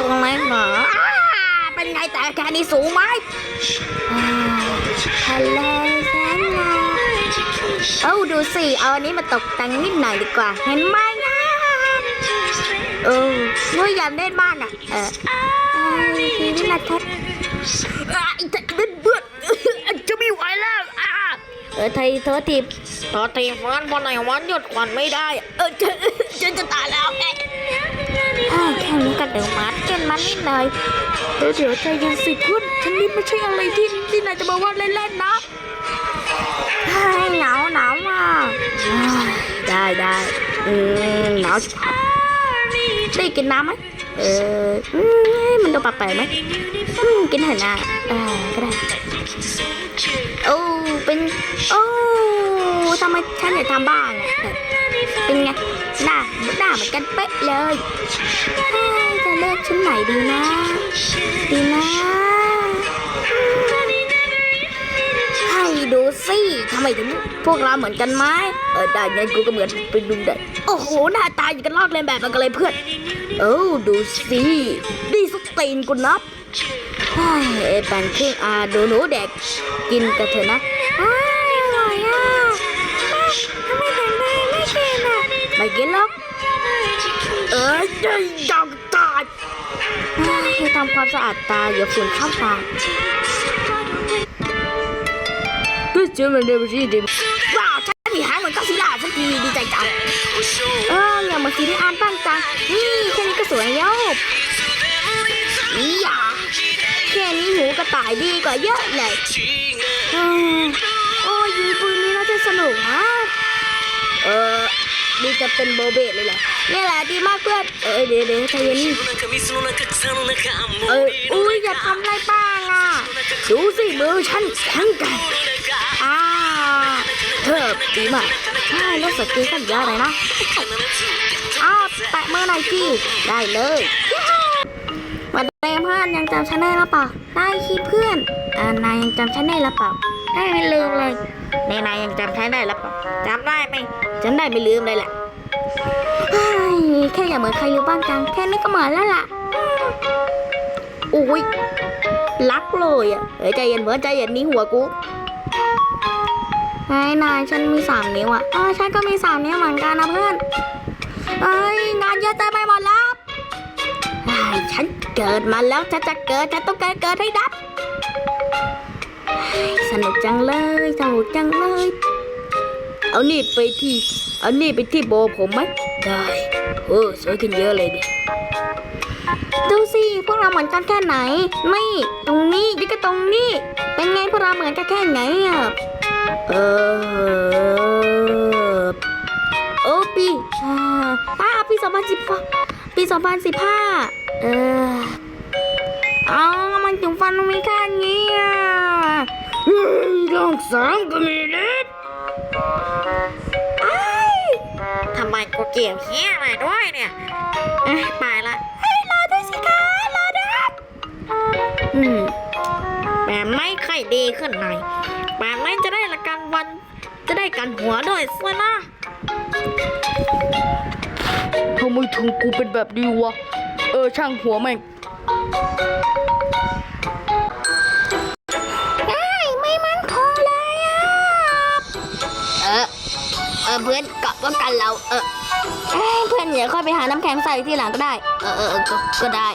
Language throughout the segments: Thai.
ตัวเล็กเหรออ้าเป็นไงแต่แค่นี้สูงไหมอ่าทะเลแสนงามเอ้าดูสิ เอาอันนี้มาตกแต่งนิดหน่อยดีกว่า เห็นไหมอะเออนุ้ยอยากเล่นบ้านอะ เออเอ้ยทีนี้ละทัดอะไอ้เด็กเบื่อๆจะไม่ไหวแล้วอะเออไทยเธอทีบต่อทีมวันวันไหนวันหยุดควันไม่ได้ เออจะจะจะตายแล้วเอ๊ะอ่าแค่นี้ก็ เดี๋ยวมาเกินมานิดหน่อยเดี๋ยวเดี๋ยวใจเย็นสิคุณฉันนี่ไม่ใช่อะไรที่ที่นายจะมาว่าเล่นๆนะหนาวหนาวอะอ่าได้ได้อืมหนาวชิบหายได้กินน้ำไหมเอออืมมันดูแปลกๆไหมอืมกินเถอะนะเออก็ได้โอ้เป็นโอ้ทำไมฉันอยากทำบ้างอะเออเป็นไงหน้าหน้าเหมือนกันเป๊ะเลย เลือกชุดไหนดีนะ ดีนะ ให้ดูสิทำไมถึงพวกเราเหมือนกันไหมเออได้งั้กูก็เหมือนไปดูได้โอ้โห หน้าตาอย่างกันลอกเลียนแบบมันกันเลยเพื่อน เอ้าดูสิดีสตีนกูนับเฮ้ยไอ้แปนครึ่งอาดูหนูเด็กกินกันเถอะนะอ้าอร่อยอะทำไมถึงไม่ไม่กินอะไม่กินหรอกเอ้ยยังยังายให้ทำความสะอาดตาอย่าฝุ่นเข้าตาก็เจอมันเดิมสิเดิมว้าวฉันผีหายเหมือนก็ซิล่าสักทีดีใจจังเอออย่างเมื่อกี้ที่อ่านบ้างจังนี่แค่นี้ก็สวยแล้วอีหยาแค่นี้หูกระต่ายดีกว่าเยอะเลยเออโอ้ยยิงปืนนี้น่าจะสนุกนะเออดีจะเป็นโบเบตเลยแหละ นี่แหละดีมากเพื่อน เออเดี๋ยวเดี๋ยวใจเย็นเอออุ้ยอย่าทำอะไรบ้างอะ ดูสิมือฉันแข็งแกร่งอ่าเธอดีมากใช่แล้วสกีกันเยอะเลยนะอ้าวแตะมือหน่อยสิได้เลยมาเต้เพื่อนยังจำฉันได้หรือเปล่าได้สิเพื่อนอ่านายยังจำฉันได้หรือเปล่าได้ไม่ลืมเลยในนายยังจำฉันได้หรือเปล่าจำได้ไหมจำได้ไม่ลืมเลยแหละเฮ้ย แค่อย่าเหมือนใครรู้บ้างจังแค่นี้ก็เหมือนแล้วล่ะอุ้ยรักเลยอะเอ้ยใจเย็นเพื่อนใจเย็นนี่หัวกูไอ้นายฉันมีสามนิ้วอะเออฉันก็มีสามนิ้วเหมือนกันนะเพื่อนเอ้ยงานเยอะเต็มไปหมดแล้วไอ้ยฉันเกิดมาแล้วฉันจะเกิดฉันต้องการเกิดให้ได้เฮ้ยสนุกจังเลยสนุกจังเลย เอานี่ไปที่ เอานี่ไปที่โบผมไหมได้ เออสวยขึ้นเยอะเลยดิดูสิพวกเราเหมือนกันแค่ไหน นี่ ตรงนี้ยิ่ก็ตรงนี้ เป็นไงพวกเราเหมือนกันแค่ไหนอะเออโอ้ปีอ่าอ่าปีสองพันสิบปีสองพันสิบห้าเออเอามันถึงฟันมันมีแค่นี้อะเฮ้ยลองสามก็มีเล็บ เกี่ยวเฮี้ยอะไรด้วยเนี่ยเอ้ยไปละเฮ้ยรอด้วยสิคะรอด้วยอืมแบบไม่ค่อยดีขึ้นหน่อยแบบไม่จะได้ละกันวันจะได้กันหัวด้วยสินะทำไมถึงกูเป็นแบบนี้วะ เออช่างหัวแม่งเอ้ยไม่มั่นคงเลยอะ เออ เออเพื่อน กลับว่ากันเรา เออเอ้ยเพื่อนเดี๋ยวค่อยไปหาน้ำแข็งใส่ที่หลังก็ได้ เออเออเออก็ก็ได้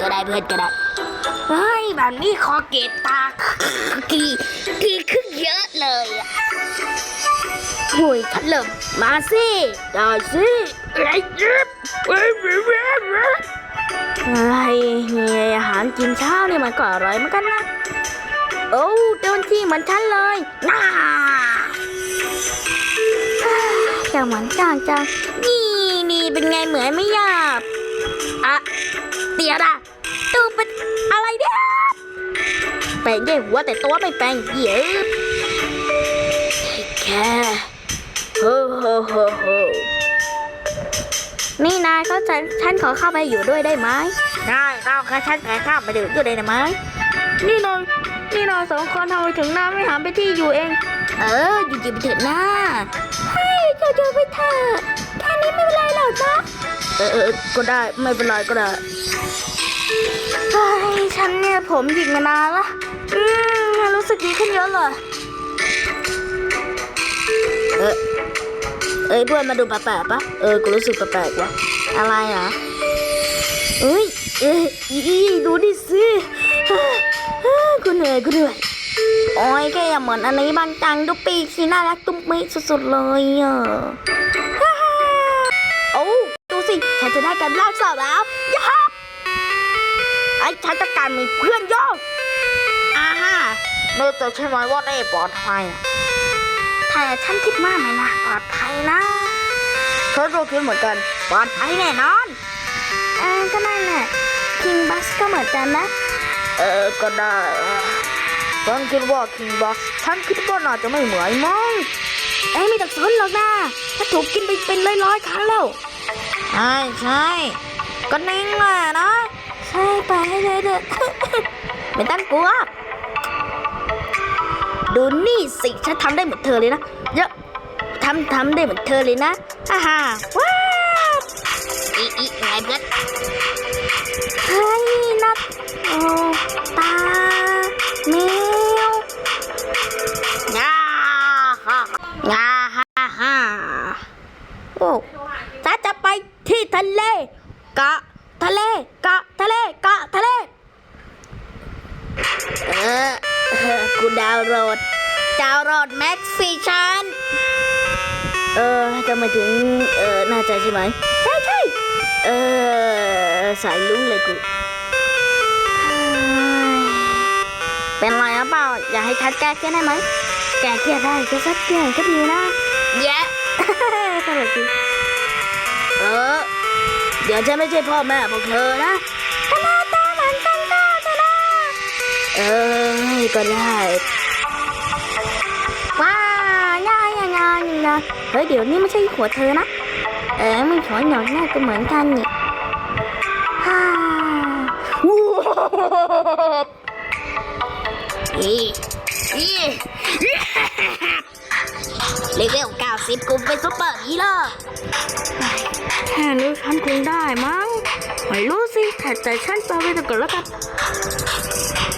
ก็ได้เพื่อนก็ได้เฮ้ยแบบนี้คอเกตตากีกีขึ้นเยอะเลยอะหุยพัดลมมาสิได้สิไอ้ยิบเฮ้ยเฮ้ยเฮ้ยเฮ้ยอะไรมีอาหารกินเช้านี่มันก็อร่อยเหมือนกันนะ โอ้เดินที่เหมือนฉันเลยน่า จะเหมือนจังจังนี่นี่เป็นไงเหมือนไม่หยาบอะเดี๋ยวนะตูเป็นอะไรเนี่ยแปลงแย่หัวแต่ตัวไม่แปลงเหยียแค่โฮโฮโฮโฮนี่นายเขาจะฉันขอเข้าไปอยู่ด้วยได้ไหมได้เราค่ะฉันขอเข้าไปอยู่ด้วยได้ไหมนี่นายนี่เราสองคนทำไมถึงหน้าไม่หันไปที่อยู่เอง เอออยู่ๆไปเถิดหน้าให้เจ้าๆไปเถอะแค่นี้ไม่เป็นไรหรอกนะเออเออก็ได้ไม่เป็นไรก็ได้เฮ้ยฉันเนี่ยผมหยิกมานานละอืมรู้สึกดีขึ้นเยอะเลยเออเอ้ยเพื่อนมาดูแปลกๆปะเออกูรู้สึกแปลกๆว่ะอะไรอะเอ้ยเอ้ยอีดูดิสิเฮ้ยเฮ้ยกูเหนื่อยกูเหนื่อย โอ้ยแค่อย่าเหมือนอันนี้บางจังดูปีกสิน่ารักตุ้มมิสุดๆเลยอะฮ่าฮ่าโอ้ดูสิฉันจะได้การลากสาวแล้วยาไอ้ฉันต้องการมีเพื่อนโยกอ่าฮะเนื่องจากใช่ไหมว่าได้ปลอดภัยอะแต่ฉันคิดว่าไม่น่าปลอดภัยนะฉันก็คิดเหมือนกันปลอดภัยแน่นอนเออก็นั่นแหละคิงบัสก็เหมือนกันนะ เออก็ได้เออ ฉันคิดว่าคิงบัสฉันคิดว่าน่าจะไม่เหมือนมั้งเอ้ยไม่ต้องสนหรอกนะถ้าถูกกินไปเป็นร้อยๆครั้งแล้วใช่ใช่ก็นิ่งแหละนะใช่ไปให้เลยเถอะ ไม่ต้องกลัวดูนี่สิฉันทำได้เหมือนเธอเลยนะเยอะทำทำได้เหมือนเธอเลยนะฮ่าฮ่าว้าวอีอีไงเพื่อนเฮ้ยนัดโอ้ตาเมี ดาวน์โหลด ดาวน์โหลดแม็กซี่ชันเออจะมาถึง เออน่าจะใช่ไหม ใช่ใช่เออ สายลุ้งเลยกูเฮ้ยเป็นไรหรือเปล่า อยากให้ชัดแก้เครียดได้ไหม แก้เครียดได้ก็สักเดือนก็ดีนะแย่ตลกดีเออ เดี๋ยวฉันไม่ใช่พ่อแม่พวกเธอนะคณะ เออก็ได้ว้าย่าย่าย่าย่าเฮ้ยเดี๋ยวนี้ไม่ใช่หัวเธอนะ เออมันหัวหนอนหน้าก็เหมือนกันนี่ฮ่าอีอีเลเวลเก้าสิบกูเป็นซุปเปอร์ฮีโร่แค่นี้ฉันคงได้มั้งไม่รู้สิแต่ใจฉันจะไปต่ก่อนแล้วกัน